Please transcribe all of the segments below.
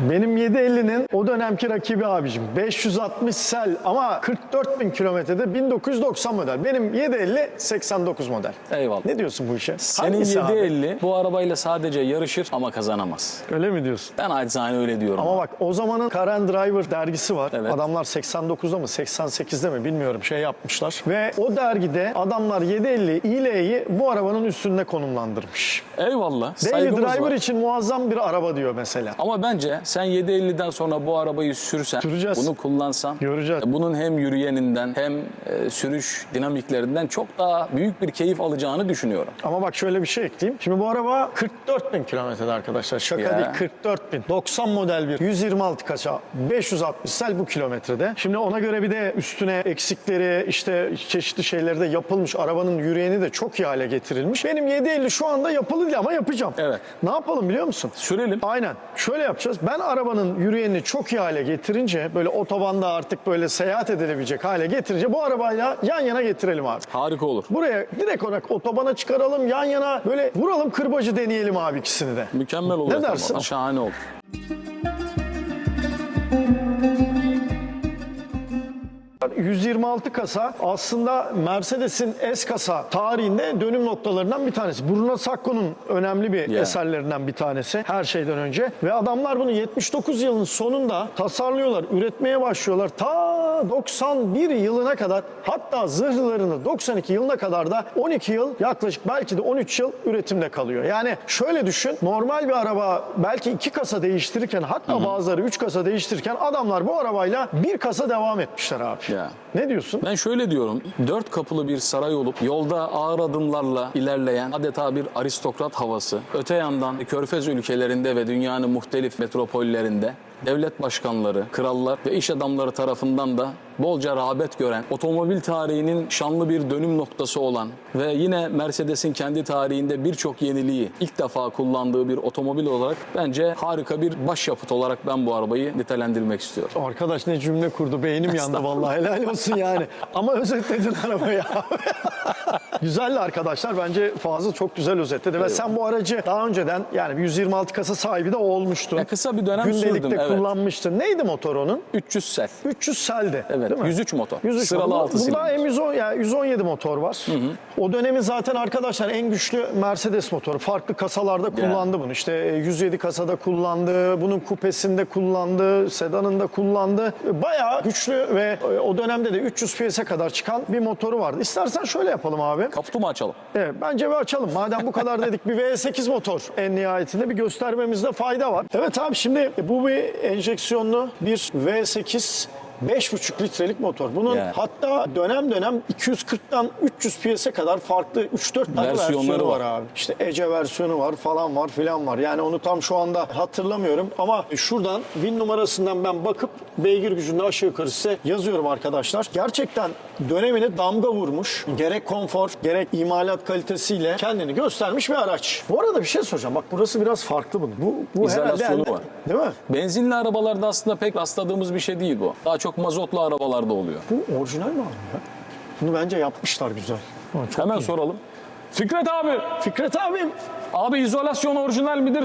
Benim 750'nin o dönemki rakibi abicim. 560 sel ama 44 bin kilometrede 1990 model. Benim 750 89 model. Eyvallah. Ne diyorsun bu işe? Senin Hangisi abi? 750 bu arabayla sadece yarışır ama kazanamaz. Öyle mi diyorsun? Ben acizane öyle diyorum. Ama bak o zamanın Karen Driver dergisi var. Evet. Adamlar 89'da mı 88'de mi bilmiyorum şey yapmışlar. Ve o dergide adamlar 750 iL'yi bu arabanın üstünde konumlandırmış. Eyvallah. Daily Driver var. için muazzam bir araba diyor mesela. Ama bence sen 750'den sonra bu arabayı sürsen, Süreceğiz. bunu kullansan, Göreceğiz. bunun hem yürüyeninden hem e, sürüş dinamiklerinden çok daha büyük bir keyif alacağını düşünüyorum. Ama bak şöyle bir şey ekleyeyim. Şimdi bu araba 44 bin kilometrede arkadaşlar. Şaka Ya. değil 44 bin. 90 model bir 126 kaça 560 sel bu kilometrede. Şimdi ona göre bir de üstüne eksikleri işte çeşitli şeyleri de yapılmış. Arabanın yürüyeni de çok iyi hale getirilmiş. Benim 750 şu anda yapılı değil ama yapacağım. Evet. Ne yapalım biliyor musun? Sürelim. Aynen. Şöyle yapacağız. Ben arabanın yürüyenini çok iyi hale getirince böyle otobanda artık böyle seyahat edilebilecek hale getirince bu arabayla yan yana getirelim abi. Harika olur. Buraya direkt olarak otobana çıkaralım yan yana böyle vuralım kırbacı deneyelim abi ikisini de. Mükemmel olur. Ne dersin? Şahane olur. 126 kasa aslında Mercedes'in S kasa tarihinde dönüm noktalarından bir tanesi. Bruno Sacco'nun önemli bir Yeah. eserlerinden bir tanesi her şeyden önce. Ve adamlar bunu 79 yılın sonunda tasarlıyorlar, üretmeye başlıyorlar. Ta 91 yılına kadar hatta zırhlarını 92 yılına kadar da 12 yıl yaklaşık belki de 13 yıl üretimde kalıyor. Yani şöyle düşün normal bir araba belki iki kasa değiştirirken hatta bazıları 3 kasa değiştirirken adamlar bu arabayla bir kasa devam etmişler abi. Ya. Ne diyorsun? Ben şöyle diyorum. Dört kapılı bir saray olup yolda ağır adımlarla ilerleyen adeta bir aristokrat havası. Öte yandan Körfez ülkelerinde ve dünyanın muhtelif metropollerinde devlet başkanları, krallar ve iş adamları tarafından da bolca rağbet gören, otomobil tarihinin şanlı bir dönüm noktası olan ve yine Mercedes'in kendi tarihinde birçok yeniliği ilk defa kullandığı bir otomobil olarak bence harika bir başyapıt olarak ben bu arabayı nitelendirmek istiyorum. Arkadaş ne cümle kurdu beynim yandı vallahi helal olsun yani. Ama özetledin arabayı abi. Güzeldi arkadaşlar bence Fazıl çok güzel özetledi ve sen bu aracı daha önceden yani bir 126 kasa sahibi de olmuştun. Ya kısa bir dönem Gündelikte sürdüm, evet. kullanmıştın. Neydi motor onun? 300 sel. 300 seldi. Evet, değil mi? 103 motor. 103 Sıralı altı Bunda silindir. M110 yani 117 motor var. O dönemin zaten arkadaşlar en güçlü Mercedes motoru. Farklı kasalarda kullandı bunu. İşte e, 107 kasada kullandı, bunun kupesinde kullandı, sedanında kullandı. E, Bayağı güçlü ve e, o dönemde de 300 PS'e kadar çıkan bir motoru vardı. İstersen şöyle yapalım abi. Kaputu mu açalım? Evet, bence bir açalım. Madem bu kadar dedik bir V8 motor en nihayetinde bir göstermemizde fayda var. Evet abi şimdi bu bir enjeksiyonlu bir V8 5,5 litrelik motor. Bunun Yani. hatta dönem dönem 240'tan 300 PS'e kadar farklı 3-4 tane Versiyonları versiyonu var. abi. İşte Ece versiyonu var falan var filan var. Yani onu tam şu anda hatırlamıyorum ama şuradan win numarasından ben bakıp beygir gücünde aşağı yukarı size yazıyorum arkadaşlar. Gerçekten dönemine damga vurmuş. Gerek konfor gerek imalat kalitesiyle kendini göstermiş bir araç. Bu arada bir şey soracağım. Bak burası biraz farklı bunun. Bu, bu herhalde İzolasyonu elde- var. Değil mi? Benzinli arabalarda aslında pek rastladığımız bir şey değil bu. Daha çok mazotlu arabalarda oluyor. Bu orijinal mi abi ya? Bunu bence yapmışlar güzel. Ha, çok Hemen iyi. soralım. Fikret abi, Fikret abim. Abi izolasyon orijinal midir?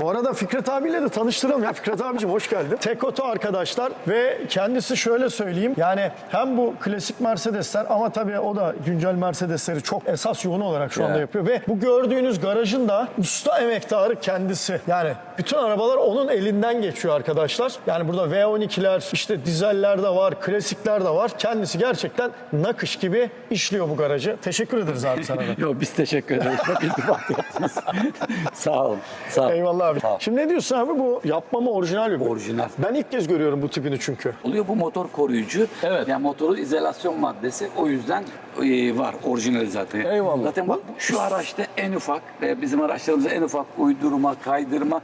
Bu arada Fikret abiyle de tanıştıralım ya. Fikret abicim hoş geldin. Tekoto arkadaşlar ve kendisi şöyle söyleyeyim. Yani hem bu klasik Mercedesler ama tabii o da güncel Mercedesleri çok esas yoğun olarak şu anda Ya. yapıyor. Ve bu gördüğünüz garajın da usta emektarı kendisi. Yani bütün arabalar onun elinden geçiyor arkadaşlar. Yani burada V12'ler, işte dizeller de var, klasikler de var. Kendisi gerçekten nakış gibi işliyor bu garajı. Teşekkür ederiz abi sana da. Yok biz teşekkür ederiz. Çok iltifat ettiniz. Sağ olun. Sağ olun. Eyvallah abi. Sağ ol. Şimdi ne diyorsun abi bu yapma mı orijinal bu? Orijinal. Ben ilk kez görüyorum bu tipini çünkü. Oluyor bu motor koruyucu. Evet. Yani motorun izolasyon maddesi o yüzden e, var. Orijinali zaten. Eyvallah. Zaten bu, şu araçta en ufak ve bizim araçlarımızda en ufak uydurma, kaydırma,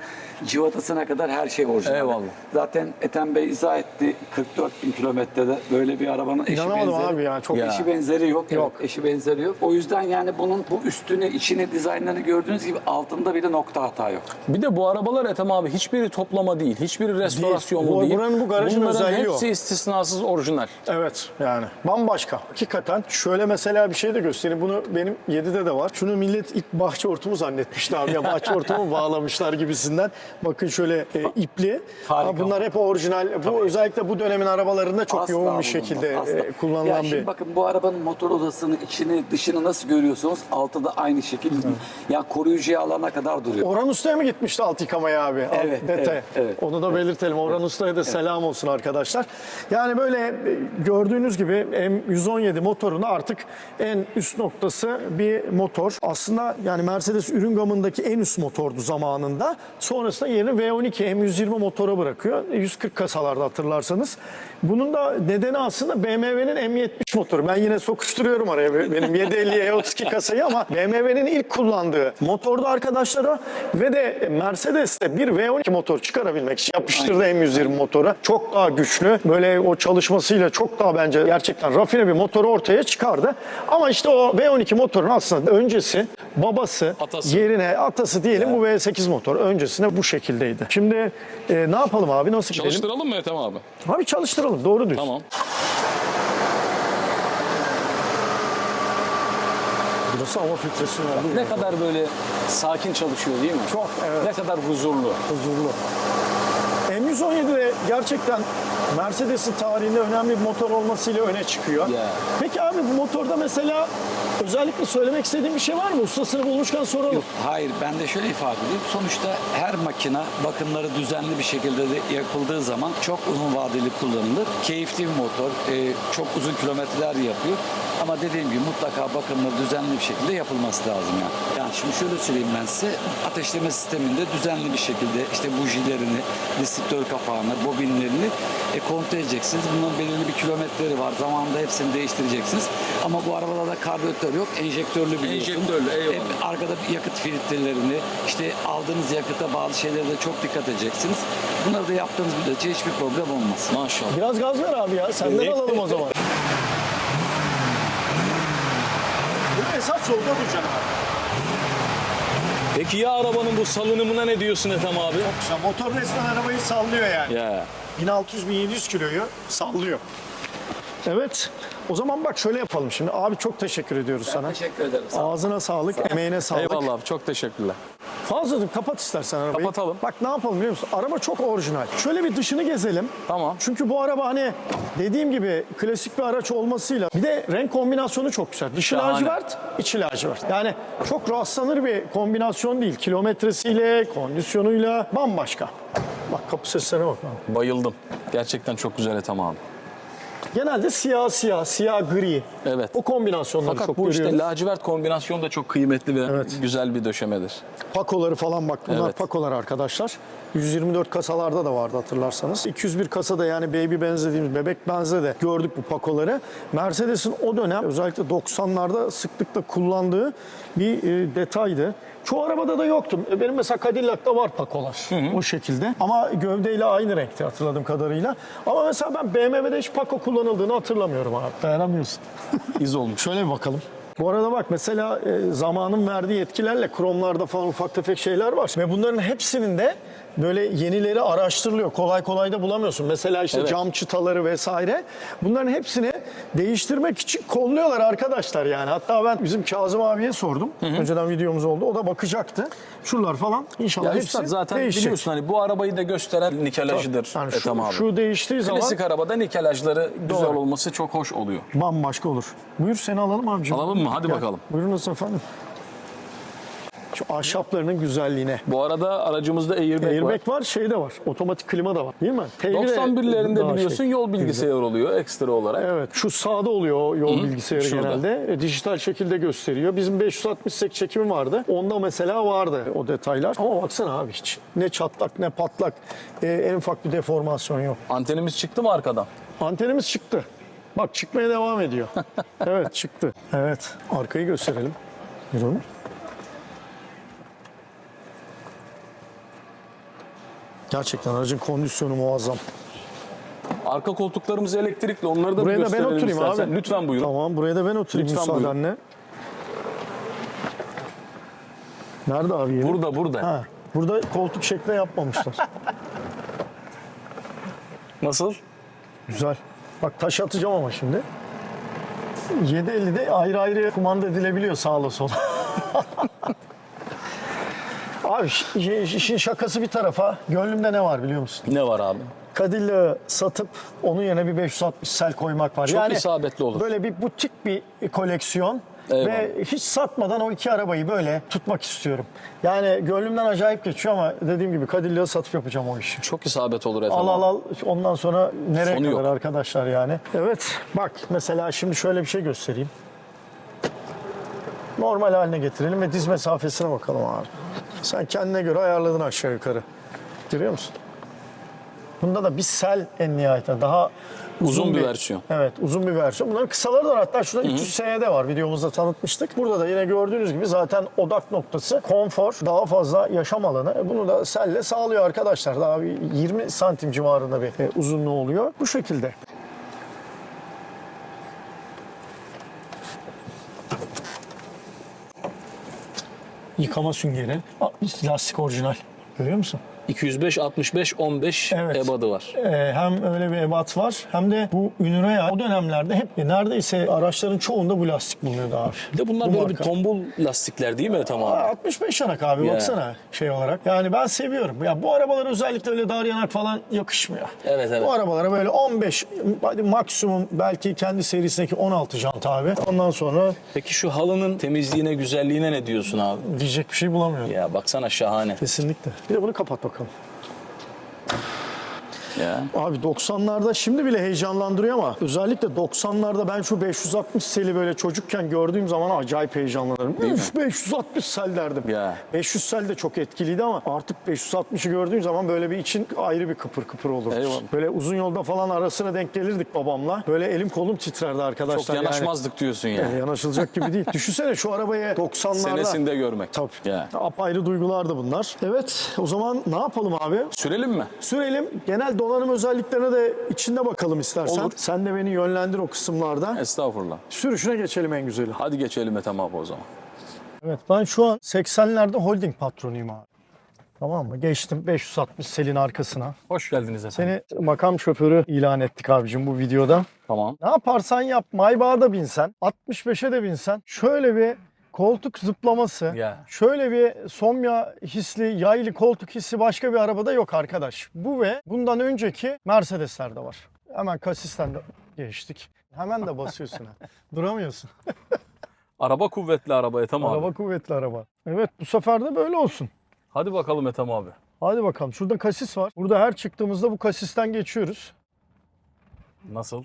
civatasına kadar her şey orijinal. Eyvallah. Zaten Ethem Bey izah etti. 44 bin kilometrede böyle bir arabanın eşi İnanamadım benzeri. abi ya, çok- eşi benzeri yok. Yok. Evet, eşi benzeri yok. O yüzden yani bunun bu üstünü, içini, dizaynlarını gördüğünüz gibi altında bile nokta hata yok. Bir de bu arabalar Ethem abi hiçbiri toplama değil, hiçbiri restorasyonlu Bu- değil. buranın bu garajın Bunların özelliği o. hepsi istisnasız orijinal. Evet yani bambaşka. Hakikaten şöyle mesela bir şey de göstereyim. Bunu benim 7'de de var. Şunu millet ilk bahçe hortumu zannetmişti abi. Ya bahçe hortumu bağlamışlar gibisinden. Bakın şöyle e, ipli. Harika. Ama bunlar hep orijinal. Bu özellikle bu dönemin arabalarında çok Asla yoğun bir bulunmaz, şekilde asla. e, kullanılan ya şimdi bir bakın bu arabanın motor odasını, içini, dışını nasıl görüyorsunuz? Altı da aynı şekilde. Ya koruyucuya alana kadar duruyor. Orhan Usta'ya mı gitmişti alt yıkamaya abi? Alt Evet, detay. evet, evet. Onu da belirtelim. Orhan Usta'ya da selam olsun arkadaşlar. Yani böyle e, gördüğünüz gibi M117 motorunu artık en üst noktası bir motor. Aslında yani Mercedes ürün gamındaki en üst motordu zamanında. Sonrasında yerini V12 M120 motora bırakıyor. 140 kasalarda hatırlarsanız. Bunun da nedeni aslında BMW'nin M70 motoru. Ben yine sokuşturuyorum araya benim 750 E32 kasayı ama BMW'nin ilk kullandığı motordu arkadaşlar o. Ve de Mercedes'te bir V12 motor çıkarabilmek için yapıştırdı M120 motora. Çok daha güçlü. Böyle o çalışmasıyla çok daha bence gerçekten rafine bir motoru ortaya çıkardı. Ama işte o V12 motorun aslında öncesi, babası, Atası. yerine atası diyelim bu V8 motor. Öncesinde bu şekildeydi. Şimdi e, ne yapalım abi? Nasıl gidelim? Çalıştıralım mı Ethem abi? Abi çalıştıralım. Doğru diyorsun. Tamam. Burası hava filtresi var. Ne kadar böyle sakin çalışıyor değil mi? Çok, evet. Ne kadar huzurlu. huzurlu. M117 de gerçekten Mercedes'in tarihinde önemli bir motor olmasıyla öne çıkıyor. Ya. Peki abi bu motorda mesela özellikle söylemek istediğin bir şey var mı? Ustasını bulmuşken soralım. Yok, hayır ben de şöyle ifade edeyim. Sonuçta her makine bakımları düzenli bir şekilde de yapıldığı zaman çok uzun vadeli kullanılır. Keyifli bir motor, e, çok uzun kilometreler yapıyor. Ama dediğim gibi mutlaka bakımları düzenli bir şekilde yapılması lazım yani. Yani şimdi şöyle söyleyeyim ben size. Ateşleme sisteminde düzenli bir şekilde işte bujilerini, distribütör kapağını, bobinlerini e, kontrol edeceksiniz. Bunların belirli bir kilometreleri var. Zamanında hepsini değiştireceksiniz. Ama bu arabalarda karbüratör yok. Enjektörlü biliyorsun. Enjektörlü, eyvallah. E, arkada bir yakıt filtrelerini, işte aldığınız yakıta bazı şeylere de çok dikkat edeceksiniz. Bunları da yaptığınız müddetçe hiçbir problem olmaz. Maşallah. Biraz gaz ver abi ya. Senden alalım o zaman. Esas yolda duracaksın abi. Peki ya arabanın bu salınımına ne diyorsun Ethem abi? Güzel. Motor resmen arabayı sallıyor yani. Ya. 1600-1700 kiloyu sallıyor. Evet. O zaman bak şöyle yapalım şimdi. Abi çok teşekkür ediyoruz sana. Teşekkür ederim. Ağzına sağlık, emeğine sağlık. Eyvallah abi çok teşekkürler. Fazladır kapat istersen arabayı. Kapatalım. Bak ne yapalım biliyor musun? Araba çok orijinal. Şöyle bir dışını gezelim. Tamam. Çünkü bu araba hani dediğim gibi klasik bir araç olmasıyla bir de renk kombinasyonu çok güzel. Dışı Şahane. lacivert, içi lacivert. Yani çok rastlanır bir kombinasyon değil. Kilometresiyle, kondisyonuyla bambaşka. Bak kapı seslerine bak. abi. Bayıldım. Gerçekten çok güzel Ethem abi. Genelde siyah siyah, siyah gri. Evet. O kombinasyonları Fakat çok bu işte görüyoruz. lacivert kombinasyon da çok kıymetli ve Evet. güzel bir döşemedir. Pakoları falan bak bunlar Evet. pakolar arkadaşlar. 124 kasalarda da vardı hatırlarsanız. 201 kasada yani baby benzediğimiz bebek benzde de gördük bu pakoları. Mercedes'in o dönem özellikle 90'larda sıklıkla kullandığı bir e, detaydı. Çoğu arabada da yoktu. E, Benim mesela Cadillac'ta var pakolar o şekilde. Ama gövdeyle aynı renkti hatırladığım kadarıyla. Ama mesela ben BMW'de hiç pako kullanıldığını hatırlamıyorum abi. Dayanamıyorsun. İz olmuş. Şöyle bir bakalım. Bu arada bak mesela e, zamanın verdiği etkilerle kromlarda falan ufak tefek şeyler var. Ve bunların hepsinin de böyle yenileri araştırılıyor. Kolay kolay da bulamıyorsun. Mesela işte Evet. cam çıtaları vesaire. Bunların hepsini değiştirmek için kolluyorlar arkadaşlar yani. Hatta ben bizim Kazım abiye sordum. Önceden videomuz oldu. O da bakacaktı. Şuralar falan inşallah Ya hepsi Üstad zaten değişecek. biliyorsun hani bu arabayı da gösteren nikelajıdır Yani şu, Ethem abi. şu değiştiği zaman Klasik arabada nikelajları güzel Doğru. olması çok hoş oluyor. bambaşka olur. Buyur seni alalım abicim. Alalım mı? Hadi bakalım. Buyurunuz efendim. Şu ahşaplarının güzelliğine. Bu arada aracımızda airbag, var. Airbag var, şey de var. Otomatik klima da var değil mi? Tevhide 91'lerinde daha biliyorsun şey. yol bilgisayar oluyor ekstra olarak. Evet, şu sağda oluyor yol bilgisayarı şurada. genelde. E, dijital şekilde gösteriyor. Bizim 568 çekimi vardı. Onda mesela vardı o detaylar. Ama baksana abi hiç. Ne çatlak ne patlak. E, en ufak bir deformasyon yok. Antenimiz çıktı mı arkadan? Antenimiz çıktı. Bak çıkmaya devam ediyor. evet çıktı. Evet. Arkayı gösterelim. Buyurun. Gerçekten aracın kondisyonu muazzam. Arka koltuklarımız elektrikli. Onları da Buraya bir da ben gösterelim oturayım istersen. abi. Lütfen buyurun. Tamam buraya da ben oturayım Lütfen müsaadenle. Nerede abi yeri? Burada burada. Ha, burada koltuk şekli yapmamışlar. Nasıl? Güzel. Bak taş atacağım ama şimdi. 7.50'de ayrı ayrı kumanda edilebiliyor sağla sola. Abi işin şakası bir tarafa. Gönlümde ne var biliyor musun? Ne var abi? Cadillac satıp onun yerine bir 560 sel koymak var. Çok isabetli olur. Böyle bir butik bir koleksiyon. Eyvallah. Ve hiç satmadan o iki arabayı böyle tutmak istiyorum. Yani gönlümden acayip geçiyor ama dediğim gibi Cadillac'ı satıp yapacağım o işi. Çok isabet olur Ethem Al al al ondan sonra nereye Sonu kadar yok. arkadaşlar yani. Evet bak mesela şimdi şöyle bir şey göstereyim. Normal haline getirelim ve diz mesafesine bakalım abi. Sen kendine göre ayarladın aşağı yukarı. Görüyor musun? Bunda da bir sel en nihayetinde. Daha Uzun bir versiyon. Evet uzun bir versiyon. Bunların kısaları da var. Hatta şurada 300S'de var. Videomuzda tanıtmıştık. Burada da yine gördüğünüz gibi zaten odak noktası konfor, daha fazla yaşam alanı. E, Bunu da selle sağlıyor arkadaşlar. Daha bir 20 santim civarında bir e, uzunluğu oluyor. Bu şekilde. Yıkama süngeri. Lastik orijinal. Görüyor musun? 205 65 15 Evet. ebadı var. Ee, hem öyle bir ebat var hem de bu ününe ya o dönemlerde hep neredeyse araçların çoğunda bu lastik bulunuyordu abi. Bir de bunlar Bu böyle marka. bir tombul lastikler değil mi Ethem abi? 65 yanak abi Ya. baksana şey olarak. Yani ben seviyorum. Ya bu arabalar özellikle öyle dar yanak falan yakışmıyor. Evet, evet. Bu arabalara böyle 15 hadi maksimum belki kendi serisindeki 16 jant abi. Ondan sonra Peki şu halının temizliğine, güzelliğine ne diyorsun abi? diyecek bir şey bulamıyorum. Ya baksana şahane. Kesinlikle. Bir de bunu kapat bakalım. Ya. Abi 90'larda şimdi bile heyecanlandırıyor ama özellikle 90'larda ben şu 560 seli böyle çocukken gördüğüm zaman acayip heyecanlanırım. Üf 560 sel derdim. Ya. 500 sel de çok etkiliydi ama artık 560'ı gördüğüm zaman böyle bir için ayrı bir kıpır kıpır olurdu. Eyvallah. Böyle uzun yolda falan arasına denk gelirdik babamla. Böyle elim kolum titrerdi arkadaşlar. Çok yanaşmazdık diyorsun ya. Yani. Yanaşılacak gibi değil. Düşünsene şu arabayı 90'larda. Senesinde görmek. Tabii. Ya. Apayrı duygulardı bunlar. Evet o zaman ne yapalım abi? Sürelim mi? Sürelim. Genel donanım özelliklerine de içinde bakalım istersen. Olur. Sen de beni yönlendir o kısımlarda. Estağfurullah. Sürüşüne geçelim en güzeli. Hadi geçelim Ethem abi o zaman. Evet ben şu an 80'lerde holding patronuyum abi. Tamam mı? Geçtim 560 selin arkasına. Hoş geldiniz efendim. Seni makam şoförü ilan ettik abicim bu videoda. Tamam. Ne yaparsan yap Maybach'a da binsen, 65'e de binsen şöyle bir koltuk zıplaması, Ya. şöyle bir somya hisli, yaylı koltuk hissi başka bir arabada yok arkadaş. Bu ve bundan önceki Mercedes'lerde var. Hemen kasisten de geçtik. Hemen de basıyorsun ha. Duramıyorsun. Araba kuvvetli araba Ethem abi. Araba kuvvetli araba. Evet bu sefer de böyle olsun. Hadi bakalım Ethem abi. Hadi bakalım. Şurada kasis var. Burada her çıktığımızda bu kasisten geçiyoruz. Nasıl?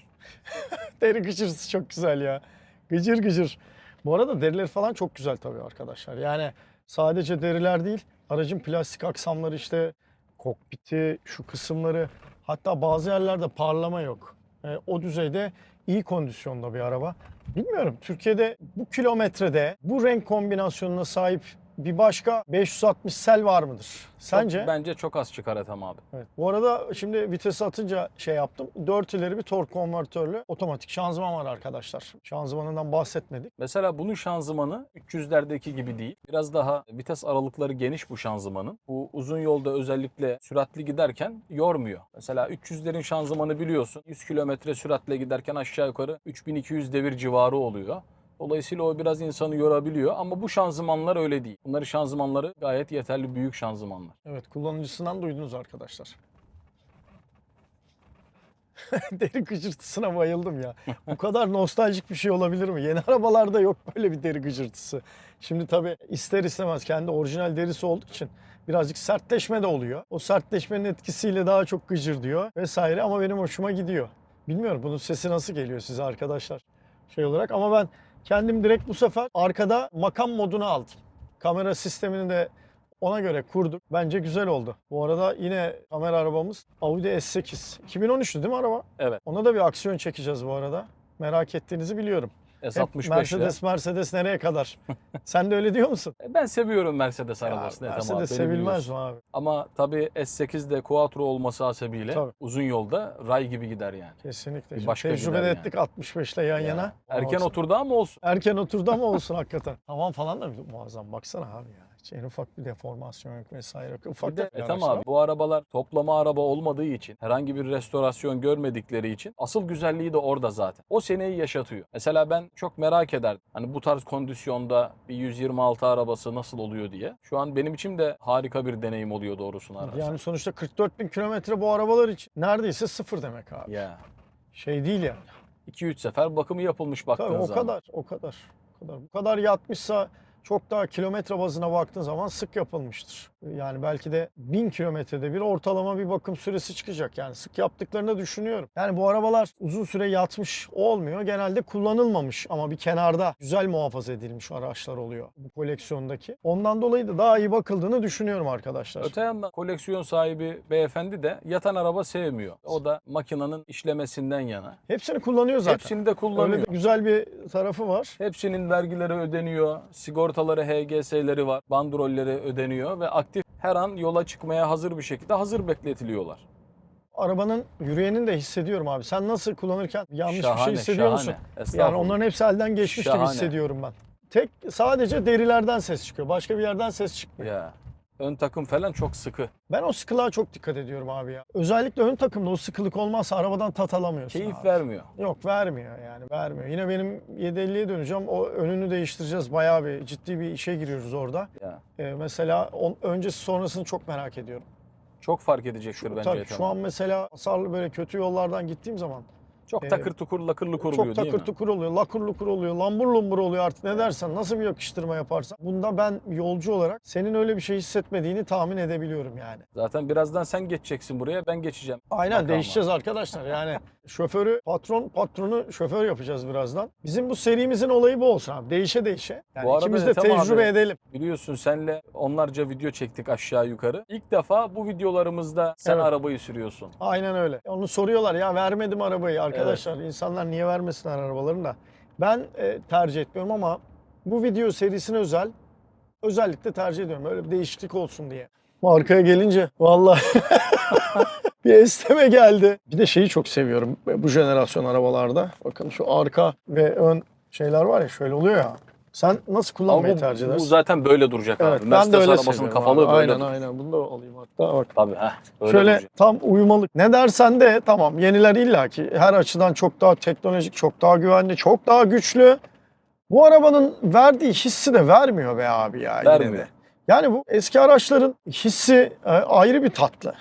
Deri gıcırtısı çok güzel ya. Gıcır gıcır. Bu arada derileri falan çok güzel tabii arkadaşlar. Yani sadece deriler değil, aracın plastik aksamları işte kokpiti, şu kısımları hatta bazı yerlerde parlama yok. E, o düzeyde iyi kondisyonda bir araba. Bilmiyorum Türkiye'de bu kilometrede bu renk kombinasyonuna sahip bir başka 560 sel var mıdır? Sence? Çok- bence çok az çıkar Ethem abi. Evet. Bu arada şimdi vitesi atınca şey yaptım. 4 ileri bir tork konvertörlü otomatik şanzıman var arkadaşlar. Şanzımanından bahsetmedik. Mesela bunun şanzımanı 300'lerdeki gibi değil. Biraz daha vites aralıkları geniş bu şanzımanın. Bu uzun yolda özellikle süratli giderken yormuyor. Mesela 300'lerin şanzımanı biliyorsun 100 kilometre süratle giderken aşağı yukarı 3200 devir civarı oluyor. Dolayısıyla o biraz insanı yorabiliyor ama bu şanzımanlar öyle değil. Bunların şanzımanları gayet yeterli büyük şanzımanlar. Evet kullanıcısından duydunuz arkadaşlar. deri gıcırtısına bayıldım ya. Bu kadar nostaljik bir şey olabilir mi? Yeni arabalarda yok böyle bir deri gıcırtısı. Şimdi tabii ister istemez kendi orijinal derisi olduğu için birazcık sertleşme de oluyor. O sertleşmenin etkisiyle daha çok gıcır diyor vesaire ama benim hoşuma gidiyor. Bilmiyorum bunun sesi nasıl geliyor size arkadaşlar şey olarak ama ben kendim direkt bu sefer arkada makam modunu aldım. Kamera sistemini de ona göre kurduk. Bence güzel oldu. Bu arada yine kamera arabamız Audi S8. 2013'tü değil mi araba? Evet. Ona da bir aksiyon çekeceğiz bu arada. Merak ettiğinizi biliyorum. Hep S65 ile. Mercedes Mercedes nereye kadar? Sen de öyle diyor musun? Ben seviyorum Mercedes Ya, arabasını abi. Mercedes sevilmez mi abi? Ama tabii S8'de Quattro olması hasebiyle Tabii. uzun yolda ray gibi gider yani. Kesinlikle. Bir başka Tecrübe de yani. ettik 65 ile yan yana. Erken oturdu ama olsun. Erken oturdu ama olsun hakikaten. Tavan falan da muazzam. Baksana abi ya. Hiç en ufak bir deformasyon yok vesaire yok. Ufak Bir de Ethem araçlar. abi bu arabalar toplama araba olmadığı için herhangi bir restorasyon görmedikleri için asıl güzelliği de orada zaten. O seneyi yaşatıyor. Mesela ben çok merak ederdim. Hani bu tarz kondisyonda bir 126 arabası nasıl oluyor diye. Şu an benim için de harika bir deneyim oluyor doğrusunu ararsan. Yani sonuçta 44 bin kilometre bu arabalar için neredeyse sıfır demek abi. Ya. Şey değil yani. 2-3 sefer bakımı yapılmış baktığın Tabii o zaman. kadar, o kadar, o kadar. Bu kadar yatmışsa çok daha kilometre bazına baktığın zaman sık yapılmıştır. Yani belki de 1000 kilometrede bir ortalama bir bakım süresi çıkacak. Yani sık yaptıklarını düşünüyorum. Yani bu arabalar uzun süre yatmış olmuyor. Genelde kullanılmamış ama bir kenarda güzel muhafaza edilmiş araçlar oluyor bu koleksiyondaki. Ondan dolayı da daha iyi bakıldığını düşünüyorum arkadaşlar. Öte yandan koleksiyon sahibi beyefendi de yatan araba sevmiyor. O da makinenin işlemesinden yana. Hepsini kullanıyor zaten. Hepsini de kullanıyor. Öyle bir güzel bir tarafı var. Hepsinin vergileri ödeniyor, sigortaları, HGS'leri var, bandrolleri ödeniyor ve her an yola çıkmaya hazır bir şekilde hazır bekletiliyorlar. Arabanın yürüyenini de hissediyorum abi. Sen nasıl kullanırken yanlış bir Şahane, şey hissediyor musun? Yani onların hepsi elden geçmiş gibi Şahane. hissediyorum ben. Tek sadece derilerden ses çıkıyor. Başka bir yerden ses çıkmıyor. Ya. Ön takım falan çok sıkı. Ben o sıkılığa çok dikkat ediyorum abi ya. Özellikle ön takımda o sıkılık olmazsa arabadan tat alamıyorsun Keyif abi. vermiyor. Yok vermiyor yani vermiyor. Yine benim 750'ye döneceğim. O önünü değiştireceğiz. Bayağı bir ciddi bir işe giriyoruz orada. Ya. Ee, mesela on, öncesi sonrasını çok merak ediyorum. Çok fark edecektir bence. Tabii şu an mesela hasarlı böyle kötü yollardan gittiğim zaman çok e, takır tukur lakırlı kuruluyor Çok değil takır mi? tukur oluyor, lakur lukur oluyor, lambur lumbur oluyor artık ne dersen, nasıl bir yakıştırma yaparsan. Bunda ben yolcu olarak senin öyle bir şey hissetmediğini tahmin edebiliyorum yani. Zaten birazdan sen geçeceksin buraya ben geçeceğim. Aynen Bakalım değişeceğiz arkadaşlar yani. Şoförü, patron, patronu şoför yapacağız birazdan. Bizim bu serimizin olayı bu olsun abi. Değişe değişe. Yani Bu arada ikimiz de Ethem tecrübe abi- edelim. Biliyorsun senle onlarca video çektik aşağı yukarı. İlk defa bu videolarımızda sen Evet. arabayı sürüyorsun. Aynen öyle. Onu soruyorlar ya vermedim arabayı arkadaşlar. İnsanlar niye vermesinler arabalarını da. Ben e, tercih etmiyorum ama bu video serisine özel özellikle tercih ediyorum. Öyle bir değişiklik olsun diye. Markaya gelince vallahi bir esneme geldi. Bir de şeyi çok seviyorum bu jenerasyon arabalarda. Bakın şu arka ve ön şeyler var ya şöyle oluyor ya. Sen nasıl kullanmayı Ama tercih bu, bu edersin? zaten böyle duracak Evet abi. ben de Mercedes öyle arabasının kafalı abi. böyle Aynen dur- aynen bunu da alayım hatta bak. Tabii heh, böyle Şöyle duracak. tam uyumalık. Ne dersen de tamam yeniler illaki her açıdan çok daha teknolojik, çok daha güvenli, çok daha güçlü. Bu arabanın verdiği hissi de vermiyor be abi ya. yine Vermiyor. de. Yani bu eski araçların hissi e, ayrı bir tatlı.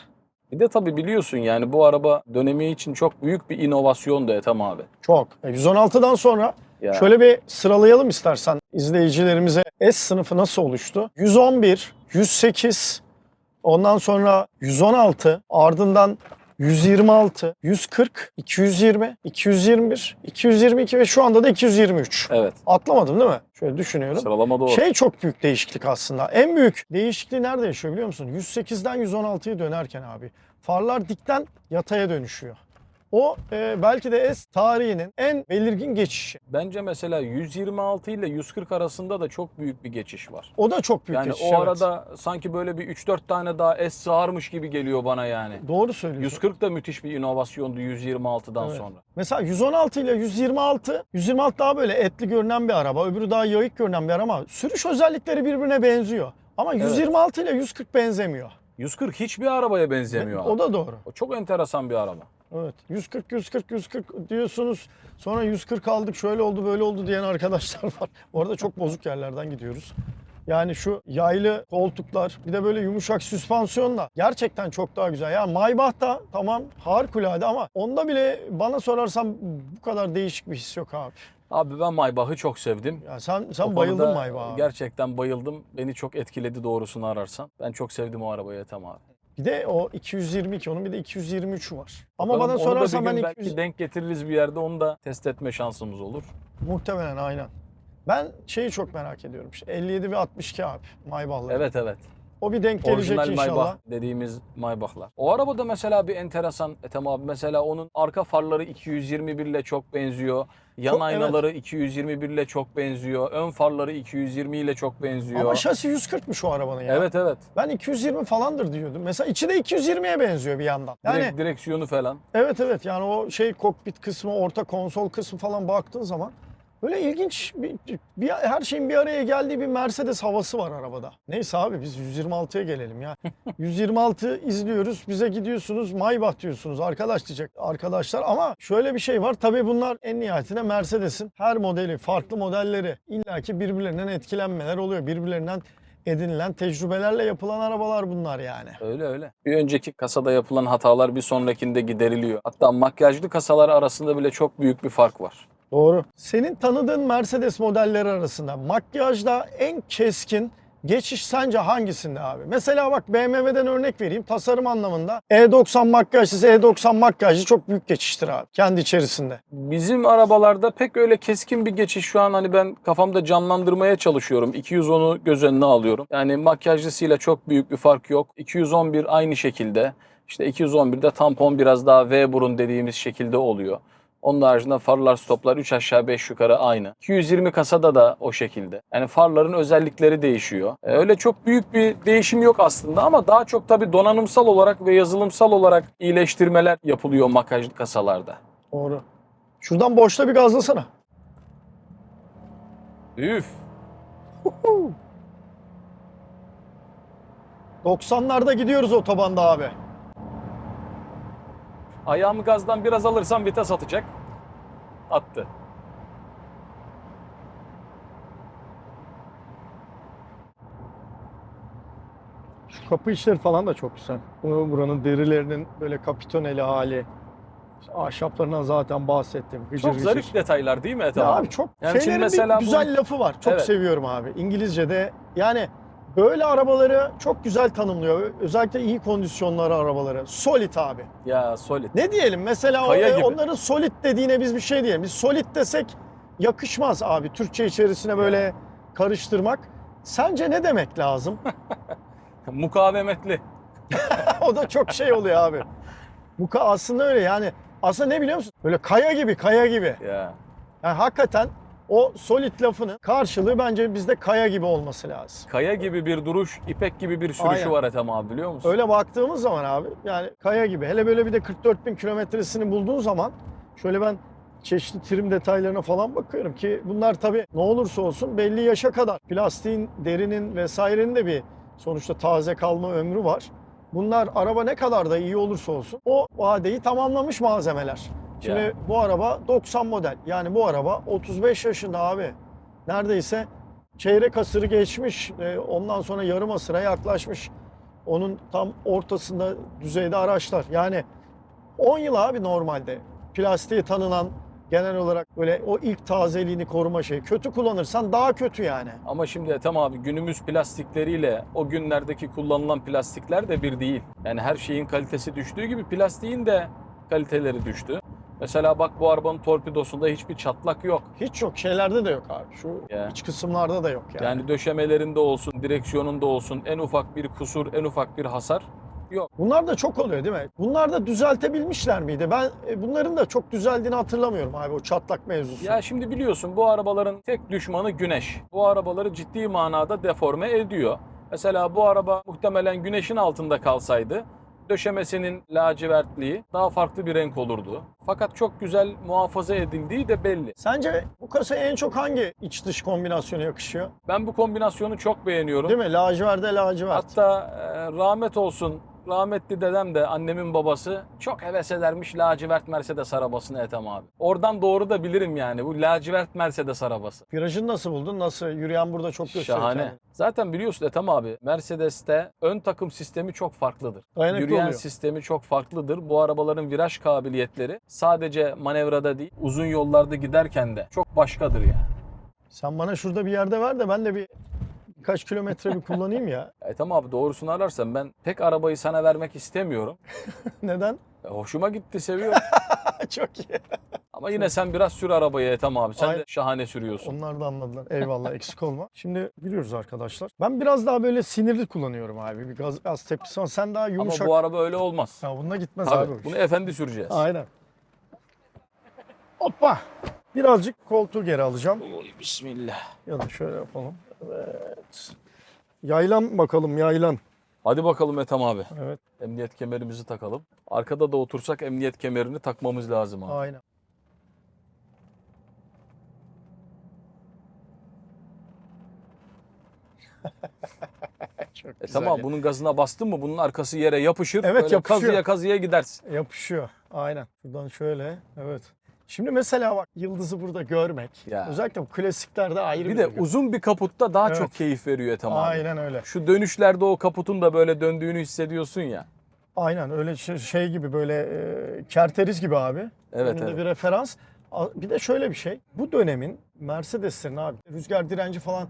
Bir de tabii biliyorsun yani bu araba dönemi için çok büyük bir inovasyon da Ethem abi. Çok. E, 116'dan sonra Ya. şöyle bir sıralayalım istersen izleyicilerimize S sınıfı nasıl oluştu? 111, 108, ondan sonra 116, ardından 126, 140, 220, 221, 222 ve şu anda da 223. Evet. Atlamadım değil mi? Şöyle düşünüyorum. Sıralama doğru. Şey çok büyük değişiklik aslında. En büyük değişikliği nerede yaşıyor biliyor musun? 108'den 116'ya dönerken abi. Farlar dikten yataya dönüşüyor. O e, belki de S tarihinin en belirgin geçişi. Bence mesela 126 ile 140 arasında da çok büyük bir geçiş var. O da çok büyük Yani geçiş. o evet. arada sanki böyle bir 3-4 tane daha S sığarmış gibi geliyor bana yani. Doğru söylüyorsun. 140 da müthiş bir inovasyondu 126'dan Evet. sonra. Mesela 116 ile 126, 126 daha böyle etli görünen bir araba, öbürü daha yayık görünen bir araba ama sürüş özellikleri birbirine benziyor. Ama 126 ile 140 benzemiyor. 140 hiçbir arabaya benzemiyor abi. O da doğru. O çok enteresan bir araba. Evet. 140 140 140 diyorsunuz. Sonra 140 aldık şöyle oldu böyle oldu diyen arkadaşlar var. Orada çok bozuk yerlerden gidiyoruz. Yani şu yaylı koltuklar bir de böyle yumuşak süspansiyonla gerçekten çok daha güzel. Yani Maybach da tamam harikulade ama onda bile bana sorarsan bu kadar değişik bir his yok abi. Abi ben Maybach'ı çok sevdim. Ya sen sen O bayıldın konuda Maybach'a. Gerçekten bayıldım. Beni çok etkiledi doğrusunu ararsan. Ben çok sevdim o arabayı Ethem abi. Bir de o 222 onun bir de 223 var. Ama Bakalım bana onu da bir sorarsan gün ben belki 200 denk getiririz bir yerde onu da test etme şansımız olur. muhtemelen aynen. Ben şeyi çok merak ediyorum. İşte 57 ve 62 abi Maybach'lar. Evet evet. O bir denk gelecek Orijinal inşallah. Maybach dediğimiz Maybach'lar. O arabada mesela bir enteresan Ethem abi. Mesela onun arka farları 221 ile çok benziyor. Yan Çok- aynaları 221 ile çok benziyor. Ön farları 220 ile çok benziyor. Ama şasi 140'mış o arabanın ya. Evet evet. Ben 220 falandır diyordum. Mesela içi de 220'ye benziyor bir yandan. Yani Direkt direksiyonu falan. evet evet yani o şey kokpit kısmı, orta konsol kısmı falan baktığın zaman Böyle ilginç bir, bir- her şeyin bir araya geldiği bir Mercedes havası var arabada. Neyse abi biz 126'ya gelelim ya. 126 izliyoruz bize gidiyorsunuz Maybach diyorsunuz arkadaş diyecek arkadaşlar ama şöyle bir şey var tabii bunlar en nihayetinde Mercedes'in her modeli farklı modelleri illaki birbirlerinden etkilenmeler oluyor birbirlerinden edinilen tecrübelerle yapılan arabalar bunlar yani. Öyle öyle. Bir önceki kasada yapılan hatalar bir sonrakinde gideriliyor. Hatta makyajlı kasalar arasında bile çok büyük bir fark var. Doğru. Senin tanıdığın Mercedes modelleri arasında makyajda en keskin geçiş sence hangisinde abi? Mesela bak BMW'den örnek vereyim. Tasarım anlamında E90 makyajsız E90 makyajlı çok büyük geçiştir abi. Kendi içerisinde. Bizim arabalarda pek öyle keskin bir geçiş şu an hani ben kafamda canlandırmaya çalışıyorum. 210'u göz önüne alıyorum. Yani makyajlısıyla çok büyük bir fark yok. 211 aynı şekilde. İşte 211'de tampon biraz daha V burun dediğimiz şekilde oluyor. Onun haricinde farlar stoplar 3 aşağı 5 yukarı aynı. 220 kasada da o şekilde. Yani farların özellikleri değişiyor. E, Öyle çok büyük bir değişim yok aslında ama daha çok tabii donanımsal olarak ve yazılımsal olarak iyileştirmeler yapılıyor makyajlı kasalarda. Doğru. Şuradan boşta bir gazlasana. Üf. 90'larda gidiyoruz otobanda abi. Ayağımı gazdan biraz alırsam vites atacak. Attı. Şu kapı işleri falan da çok güzel. Bu- Buranın derilerinin böyle kapitoneli hali. İşte ahşaplarından zaten bahsettim. Gıcır Çok gıcır. zarif detaylar değil mi Ethem abi? abi çok Yani şimdi mesela bir güzel lafı var. Çok Evet. seviyorum abi. İngilizce'de yani böyle arabaları çok güzel tanımlıyor. Özellikle iyi kondisyonları arabaları. Solid abi. Ya solid. Ne diyelim mesela o- Kaya e, gibi. onların solid dediğine biz bir şey diyelim. Biz solid desek yakışmaz abi. Türkçe içerisine böyle karıştırmak. Sence ne demek lazım? Mukavemetli. o da çok şey oluyor abi. Bu ka- aslında öyle yani. Aslında ne biliyor musun? Böyle kaya gibi, kaya gibi. Ya. Yani hakikaten o solid lafının karşılığı bence bizde kaya gibi olması lazım. Kaya gibi bir duruş, ipek gibi bir sürüşü Aynen. var Ethem abi biliyor musun? Öyle baktığımız zaman abi yani kaya gibi. Hele böyle bir de 44 bin kilometresini bulduğun zaman şöyle ben çeşitli trim detaylarına falan bakıyorum ki bunlar tabii ne olursa olsun belli yaşa kadar plastiğin, derinin vesairenin de bir sonuçta taze kalma ömrü var. Bunlar araba ne kadar da iyi olursa olsun o vadeyi tamamlamış malzemeler. Şimdi Ya. bu araba 90 model. Yani bu araba 35 yaşında abi. Neredeyse çeyrek asırı geçmiş. e, Ondan sonra yarım asıra yaklaşmış. Onun tam ortasında düzeyde araçlar. Yani 10 yıl abi normalde. Plastiği tanınan genel olarak böyle o ilk tazeliğini koruma şeyi. Kötü kullanırsan daha kötü yani. Ama şimdi Ethem abi günümüz plastikleriyle o günlerdeki kullanılan plastikler de bir değil. Yani her şeyin kalitesi düştüğü gibi plastiğin de kaliteleri düştü. Mesela bak bu arabanın torpidosunda hiçbir çatlak yok. Hiç yok şeylerde de yok abi. Şu Ya. iç kısımlarda da yok yani. Yani döşemelerinde olsun, direksiyonunda olsun en ufak bir kusur, en ufak bir hasar yok. Bunlar da çok oluyor değil mi? Bunlar da düzeltebilmişler miydi? Ben e, bunların da çok düzeldiğini hatırlamıyorum abi o çatlak mevzusu. Ya şimdi biliyorsun bu arabaların tek düşmanı güneş. Bu arabaları ciddi manada deforme ediyor. Mesela bu araba muhtemelen güneşin altında kalsaydı döşemesinin lacivertliği daha farklı bir renk olurdu. Fakat çok güzel muhafaza edildiği de belli. Sence bu kasaya en çok hangi iç dış kombinasyonu yakışıyor? Ben bu kombinasyonu çok beğeniyorum. Değil mi? Laciverde lacivert. Hatta e, rahmet olsun rahmetli dedem de annemin babası çok heves edermiş lacivert Mercedes arabasını Ethem abi. Oradan doğru da bilirim yani bu lacivert Mercedes arabası. Virajını nasıl buldun? Nasıl? Yürüyen burada çok gösteriyor. Şahane. kendini. Zaten biliyorsun Ethem abi Mercedes'te ön takım sistemi çok farklıdır. Dayanıklı Yürüyen oluyor. sistemi çok farklıdır. Bu arabaların viraj kabiliyetleri sadece manevrada değil uzun yollarda giderken de çok başkadır yani. Sen bana şurada bir yerde ver de ben de bir birkaç kilometre bir kullanayım ya. Ethem abi doğrusunu ararsan ben tek arabayı sana vermek istemiyorum. Neden? E, Hoşuma gitti seviyorum. çok iyi. Ama yine sen biraz sür arabayı Ethem abi. Sen Aynen. de şahane sürüyorsun. Onlar da anladılar. Eyvallah eksik olma. Şimdi biliyoruz arkadaşlar. Ben biraz daha böyle sinirli kullanıyorum abi. Bir gaz, gaz tepkisi var. Sen daha Ama yumuşak. bu araba öyle olmaz. Ya bununla gitmez Tabii, abi. bunu efendi süreceğiz. Aynen. Hoppa. Birazcık koltuğu geri alacağım. Oy, bismillah. Ya da şöyle yapalım. Evet. Yaylan bakalım yaylan. Hadi bakalım Ethem abi. Evet. Emniyet kemerimizi takalım. Arkada da otursak emniyet kemerini takmamız lazım abi. Aynen. Çok e güzel tamam ya. bunun gazına bastın mı bunun arkası yere yapışır. Evet yapışıyor. Kazıya kazıya gidersin. Yapışıyor aynen. Şuradan şöyle evet. Şimdi mesela bak yıldızı burada görmek. Ya. Özellikle bu klasiklerde ayrı Bir de duygu. uzun bir kaputta daha Evet. çok keyif veriyor abi. Aynen öyle. Şu dönüşlerde o kaputun da böyle döndüğünü hissediyorsun ya. Aynen öyle şey, şey gibi böyle e, kerteriz gibi abi. Evet, Önünde evet. bir referans. A- Bir de şöyle bir şey. Bu dönemin Mercedes'lerin abi rüzgar direnci falan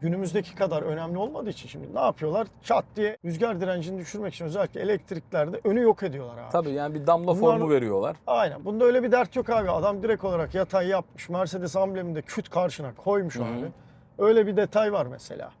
günümüzdeki kadar önemli olmadığı için şimdi ne yapıyorlar? Çat diye rüzgar direncini düşürmek için özellikle elektriklerde önü yok ediyorlar abi. Tabii yani bir damla Bunlar- formu veriyorlar. Aynen. Bunda öyle bir dert yok abi. Adam direkt olarak yatay yapmış. Mercedes amblemini de küt karşına koymuş Hı hı. abi. Öyle bir detay var mesela.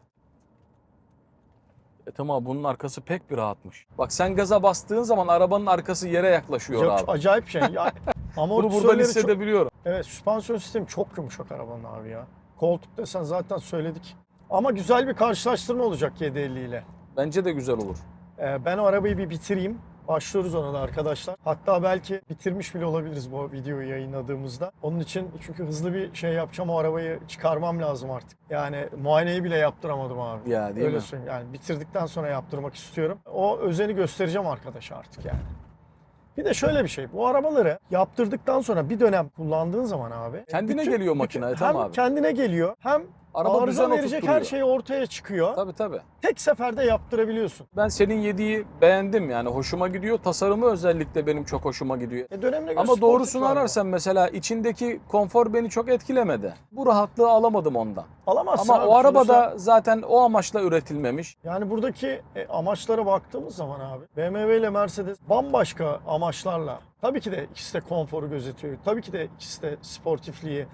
Ethem abi bunun arkası pek bir rahatmış. Bak sen gaza bastığın zaman arabanın arkası yere yaklaşıyor Yok, abi. acayip şey. Yani, Bunu buradan amortisörleri çok- hissedebiliyorum. Evet süspansiyon sistemi çok yumuşak arabanın abi ya. Koltuk desen zaten söyledik. Ama güzel bir karşılaştırma olacak 750 ile. Bence de güzel olur. Ee, ben o arabayı bir bitireyim. Başlıyoruz ona da arkadaşlar. Hatta belki bitirmiş bile olabiliriz bu videoyu yayınladığımızda. Onun için çünkü hızlı bir şey yapacağım o arabayı çıkarmam lazım artık. Yani muayeneyi bile yaptıramadım abi. Ya, değil Öyle mi? söyleyeyim. Yani bitirdikten sonra yaptırmak istiyorum. O özeni göstereceğim arkadaşa artık yani. Bir de şöyle bir şey. Bu arabaları yaptırdıktan sonra bir dönem kullandığın zaman abi. Kendine geliyor makine, bütün- tamam Hem abi. kendine geliyor hem Araba arıza düzen verecek her oturtturuyor. şey ortaya çıkıyor. Tabii tabii. Tek seferde yaptırabiliyorsun. Ben senin yediği beğendim yani hoşuma gidiyor. Tasarımı özellikle benim çok hoşuma gidiyor. E dönemine göre Ama sportif doğrusunu var bu. ararsan mesela içindeki konfor beni çok etkilemedi. Bu rahatlığı alamadım ondan. Alamazsın Ama abi. o araba Sonuçta- da zaten o amaçla üretilmemiş. Yani buradaki e, amaçlara baktığımız zaman abi BMW ile Mercedes bambaşka amaçlarla tabii ki de ikisi de konforu gözetiyor. Tabii ki de ikisi de sportifliği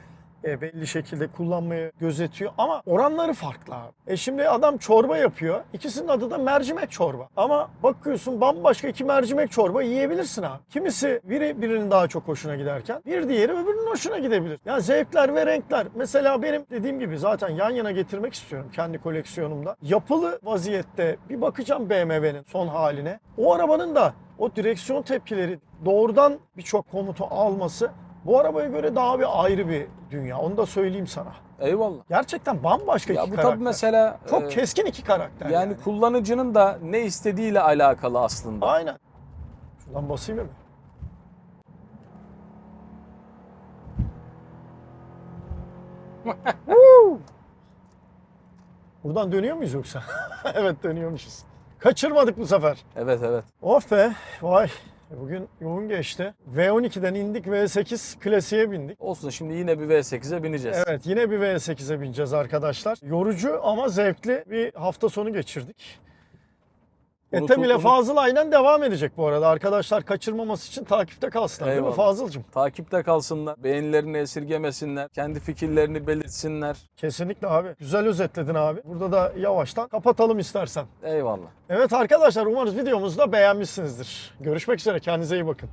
e, belli şekilde kullanmayı gözetiyor ama oranları farklı abi. E şimdi adam çorba yapıyor. İkisinin adı da mercimek çorba. Ama bakıyorsun bambaşka iki mercimek çorba yiyebilirsin abi. Kimisi biri birinin daha çok hoşuna giderken bir diğeri öbürünün hoşuna gidebilir. Ya zevkler ve renkler. Mesela benim dediğim gibi zaten yan yana getirmek istiyorum kendi koleksiyonumda. Yapılı vaziyette bir bakacağım BMW'nin son haline. O arabanın da o direksiyon tepkileri doğrudan birçok komutu alması bu arabaya göre daha bir ayrı bir dünya. Onu da söyleyeyim sana. Eyvallah. Gerçekten bambaşka Ya iki bu karakter. tabii mesela Çok e, keskin iki karakter. yani, kullanıcının da ne istediğiyle alakalı aslında. Aynen. Şuradan basayım mı? Buradan dönüyor muyuz yoksa? evet dönüyormuşuz. Kaçırmadık bu sefer. Evet evet. Of be vay. Bugün yoğun geçti. V12'den indik V8 klasiğe bindik. Olsun şimdi yine bir V8'e bineceğiz. Evet yine bir V8'e bineceğiz arkadaşlar. Yorucu ama zevkli bir hafta sonu geçirdik. Unutul- Etem ile Fazıl aynen devam edecek bu arada. Arkadaşlar kaçırmaması için takipte kalsınlar değil mi Eyvallah. Fazıl'cığım? Takipte kalsınlar, beğenilerini esirgemesinler, kendi fikirlerini belirtsinler. Kesinlikle abi. Güzel özetledin abi. Burada da yavaştan kapatalım istersen. Eyvallah. Evet arkadaşlar umarız videomuzu da beğenmişsinizdir. Görüşmek üzere kendinize iyi bakın.